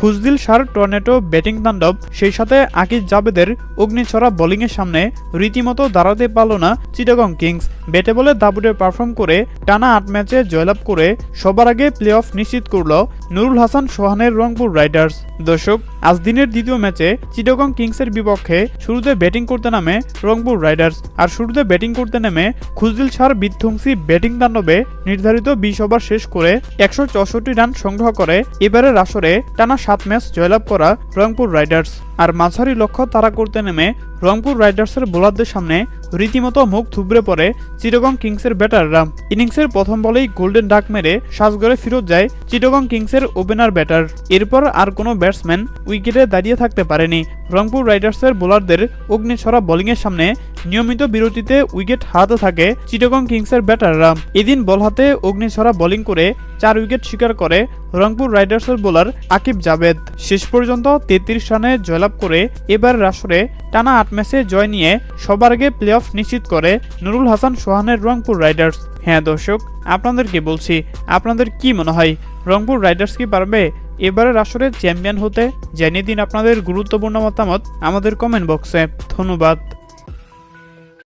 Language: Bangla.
খুজদিল সার টর্নেটো ব্যাটিং তাণ্ডব, সেই সাথে আকিজ জাবেদের অগ্নিছড়া বোলিংয়ের সামনে রীতিমতো দাঁড়াতে পারল না চিটাগং কিংস। ব্যাটে বলে দাবুটে পারফর্ম করে টানা আট ম্যাচে জয়লাভ করে সবার আগে প্লে অফ নিশ্চিত করল নুরুল হাসান সোহানের রংপুর রাইডার্স। দর্শক আজ দিনের দ্বিতীয় ম্যাচে চিটাগং কিংসের বিপক্ষে শুরুতে ব্যাটিং করতে নামে রংপুর রাইডার্স, আর শুরুতে ব্যাটিং করতে নেমে খুজদিল সার বিধ্বংসী ব্যাটিং দাণ্ডবে নির্ধারিত বিশ ওভার শেষ করে একশো চৌষট্টি রান সংগ্রহ করে এবারের আসরে টানা সাত ম্যাচ জয়লাভ করা রংপুর রাইডার্স। আর মাঝারি লক্ষ্য তারা করতে নেমে রংপুর রাইডার্সের বোলারদের সামনে রীতিমতো মুখ থুবড়ে পড়ে চিটাগং কিংসের ব্যাটাররা। ইনিংসের প্রথম বলেই গোল্ডেন ডাক মেরে সাজগড়ে ফেরত যায় চিটাগং কিংসের ওপেনার ব্যাটার। এরপর আর কোনো ব্যাটসম্যান উইকেটে দাঁড়িয়ে থাকতে পারেনি। রংপুর রাইডার্সের বোলারদের অগ্নিছড়া বোলিংয়ের সামনে নিয়মিত বিরতিতে উইকেট হারাতে থাকে চিটাগং কিংসের ব্যাটাররা। এদিন বল হাতে অগ্নিছড়া বোলিং করে চার উইকেট শিকার করে রংপুর রাইডার্সের বোলার আকিব জাভেদ। শেষ পর্যন্ত তেত্রিশ রানে জয়লাভ করে এবার আসরে টানা আট ম্যাচে জয় নিয়ে সবার আগে প্লে অফ নিশ্চিত করে নুরুল হাসান সোহানের রংপুর রাইডার্স। হ্যাঁ দর্শক, আপনাদেরকে বলছি, আপনাদের কি মনে হয়, রংপুর রাইডার্স কি পারবে এবারের আসরে চ্যাম্পিয়ন হতে? জানিয়ে দিন আপনাদের গুরুত্বপূর্ণ মতামত আমাদের কমেন্ট বক্সে ধন্যবাদ।